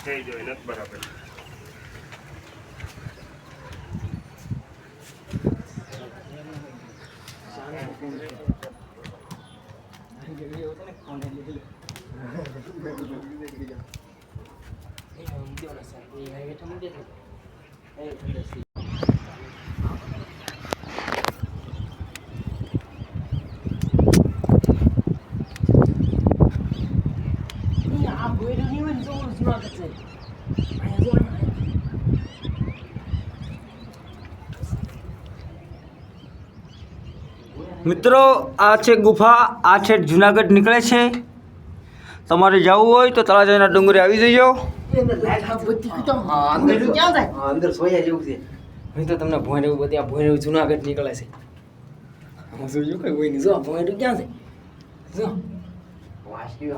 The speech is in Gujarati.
થઈ જોઈ નથી બરાબર મિત્રો આ છે ગુફા આ છે જુનાગઢ નીકળે છે. તમારે જવું હોય તો તળાજાના ડુંગરે આવી જજો. અંદર સોયા જેવું છે. હું તો તમને ભોંયરું બધી આ ભોંયરું જુનાગઢ નીકળે છે. હું જોયું કઈ હોય નહીં? જો આ ભોંયરું ક્યાં છે? જો. વાસી